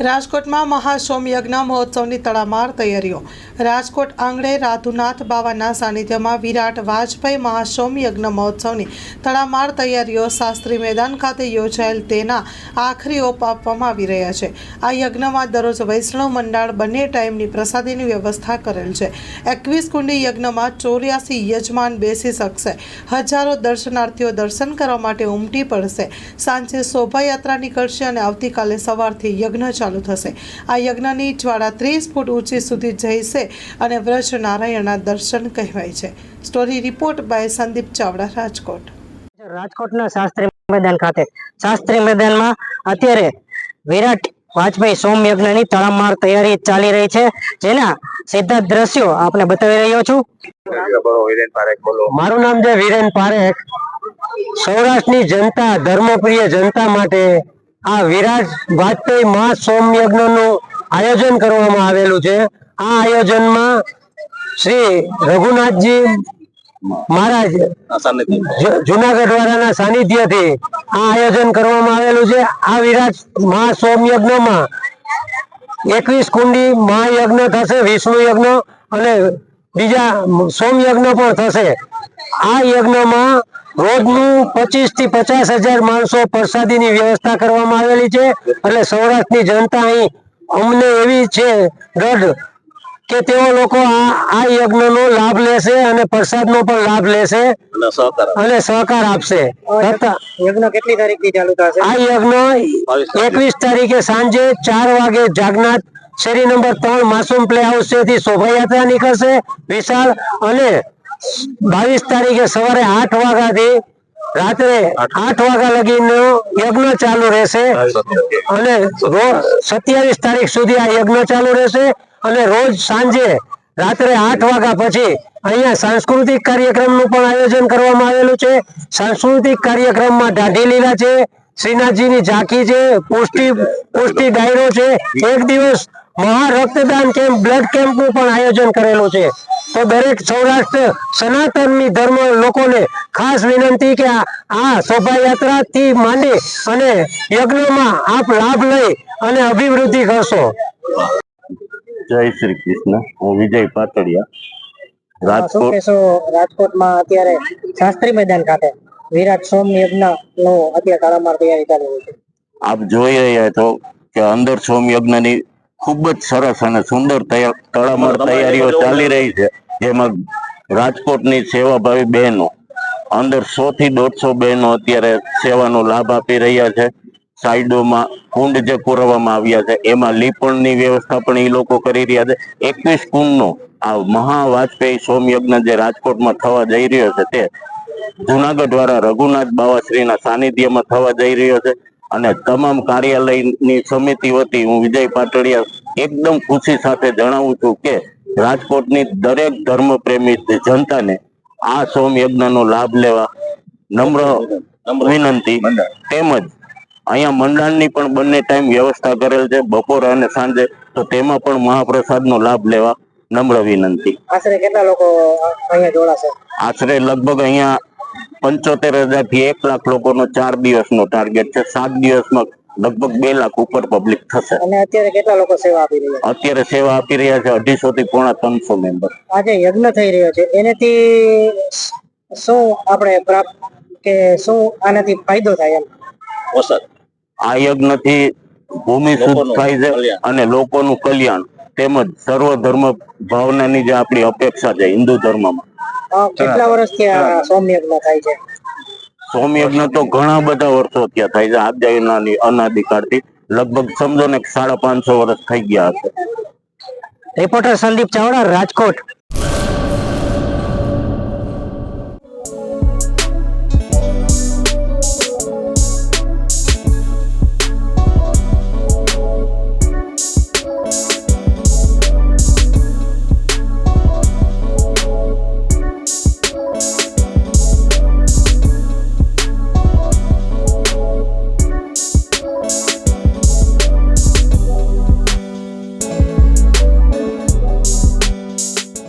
રાજકોટમાં મહાસોમયજ્ઞ મહોત્સવની તડામાર તૈયારીઓ. રાજકોટ આંગણે રાધુનાથ બાવાના સાનિધ્યમાં વિરાટ વાજપેયી મહાસોમયજ્ઞ મહોત્સવની તડામાર તૈયારીઓ શાસ્ત્રી મેદાન ખાતે યોજાયેલ તેના આખરી ઓપ આપવામાં આવી રહ્યા છે. આ યજ્ઞમાં દરરોજ વૈષ્ણવ મંડળ બંને ટાઈમની પ્રસાદીની વ્યવસ્થા કરેલ છે. એકવીસ કુંડી યજ્ઞમાં ચોર્યાસી યજમાન બેસી શકશે. હજારો દર્શનાર્થીઓ દર્શન કરવા માટે ઉમટી પડશે. સાંજે શોભાયાત્રા નીકળશે અને આવતીકાલે સવારથી યજ્ઞ ચાલુ થશે. આ યજ્ઞની જ્વાળા ત્રીસ ફૂટ ઊંચી સુધી જઈશે અને વ્રજ નારાયણના દર્શન કહેવાય છે. Story report by Sandeep Chavda, Rajkot. રાજકોટના શાસ્ત્રી મેદાન ખાતે. શાસ્ત્રી મેદાનમાં અત્યારે વિરાટ વાજપેયી સોમ યજ્ઞની તડામાર તૈયારી ચાલી રહી છે, જેના સીધા દ્રશ્યો આપણે બતાવી રહ્યો છું. મારું નામ છે વિરેન પારેખ. સૌરાષ્ટ્રની જનતા, ધર્મપ્રિય જનતા માટે આ વિરાટ વાજપેયી મહા સોમ યજ્ઞનું આયોજન કરવામાં આવેલું છે. આ આયોજનમાં શ્રી રઘુનાથજી મહારાજ જુનાગઢ વાળાના સાનિધ્યથી આ આયોજન કરવામાં આવેલું છે. આ વિરાટ મહાસોમ યજ્ઞમાં એકવીસ કુંડી મહાયજ્ઞ થશે, વિષ્ણુ યજ્ઞ અને બીજા સોમ યજ્ઞ પણ થશે. આ યજ્ઞમાં રોજનું પચીસથી પચાસ હજાર માણસો પ્રસાદીની વ્યવસ્થા કરવામાં આવેલી છે. એટલે સૌરાષ્ટ્રની જનતા અહીં અમને એવી છે દઢ કે તેઓ લોકો આ આ યજ્ઞનો લાભ લેશે અને પ્રસાદનો પણ લાભ લેશે અને સહકાર આપશે. યજ્ઞ કેટલી તારીખથી ચાલુ થશે? આ યજ્ઞ એકવીસ તારીખે સાંજે ચાર વાગે જાગનાથ શેરી નંબર ત્રણ માસુમ પ્લે હાઉસથી શોભાયાત્રા નીકળશે વિશાળ અને બાવીસ તારીખે સવારે આઠ વાગ્યાથી રાત્રે આઠ વાગ્યા લગીનો યજ્ઞ ચાલુ રહેશે. અને સત્યાવીસ તારીખ સુધી આ યજ્ઞ ચાલુ રહેશે. અને રોજ સાંજે રાત્રે આઠ વાગ્યા પછી અહીંયા સાંસ્કૃતિક કાર્યક્રમનું પણ આયોજન કરવામાં આવેલું છે. સાંસ્કૃતિક કાર્યક્રમમાં દાઢી લીલા છે, શ્રીનાથજીની ઝાંખી છે, પુષ્ટિ પુષ્ટિ ડાયરો છે. એક દિવસ મહા રક્તદાન કેમ્પ બ્લડ કેમ્પનું પણ આયોજન કરેલું છે. તો દરેક સૌરાષ્ટ્ર સનાતનની ધર્મ લોકોને ખાસ વિનંતી કે આ- શોભાયાત્રાથી માંડી અને યજ્ઞમાં આપ લાભ લઈ અને અભિવૃદ્ધિ કરશો. જય શ્રી કૃષ્ણ. હું વિજય પાતળિયા. રાજકોટ. રાજકોટમાં અત્યારે શાસ્ત્રી મેદાન ખાતે વિરાટ સોમ યજ્ઞ નો અત્યારે તડામાર તૈયારી ચાલી રહી છે. આપ જોઈ રહ્યા છો કે અંદર સોમ યજ્ઞની ખૂબ જ સરસ અને સુંદર તડામાર તૈયારીઓ ચાલી રહી છે જેમાં રાજકોટની સેવાભાવી બહેનો અંદર સો થી દોઢસો બહેનો અત્યારે સેવાનો લાભ આપી રહ્યા છે. સાઈડોમાં કુંડ જે પુરવામાં આવ્યા છે એમાં લીપણની વ્યવસ્થા પણ એ લોકો કરી રહ્યા છે. એકવીસ કુંડનો આ મહા વાજપેયી સોમયજ્ઞ જે રાજકોટમાં થવા જઈ રહ્યો છે તે જુનાગઢ દ્વારા રઘુનાથ બાવાશ્રીના સાનિધ્યમાં થવા જઈ રહ્યો છે. અને તમામ કાર્યાલયની સમિતિ વતી હું વિજય પાટડિયા એકદમ ખુશી સાથે જણાવું છું કે રાજકોટની દરેક ધર્મપ્રેમી જનતાને આ સોમ યજ્ઞનો લાભ લેવા નમ્ર વિનંતી. તેમજ અહીંયા મંડાણની પણ બંને ટાઈમ વ્યવસ્થા કરેલ છે. બપોર અને સાંજે તો તેમાં પણ મહાપ્રસાદનો લાભ લેવા નમ્ર વિનંતી. આશરે કેટલા લોકો અહીંયા જોડાશે? આશરે લગભગ અહીંયા પંચોતેર હજારથી એક લાખ લોકોનો ચાર દિવસનો ટાર્ગેટ છે. સાત દિવસમાં લગભગ બે લાખ ઉપર પબ્લિક થશે. અને અત્યારે કેટલા લોકો સેવા આપી રહ્યા અત્યારે સેવા આપી રહ્યા છે અઢીસો થી પોણા ત્રણસો મેમ્બર આજે યજ્ઞ થઈ રહ્યો છે. એનાથી શું આપણે પ્રાપ્ત કે શું આનાથી ફાયદો થાય એમ? આ યજ્ઞથી ભૂમિ શુદ્ધ થાય છે અને લોકોનું કલ્યાણ. તેમજ સર્વ ધર્મ ભાવનાની જે આપણી અપેક્ષા છે હિન્દુ ધર્મમાં. કેટલા વર્ષથી આ સોમ થાય છે? સોમ તો ઘણા બધા વર્ષો ત્યાં થાય છે. આદ્યનાની અનાદિકાળથી લગભગ સમજો ને સાડા પાંચસો વર્ષ થઈ ગયા હશે. રિપોર્ટર સંદીપ ચાવડા રાજકોટ.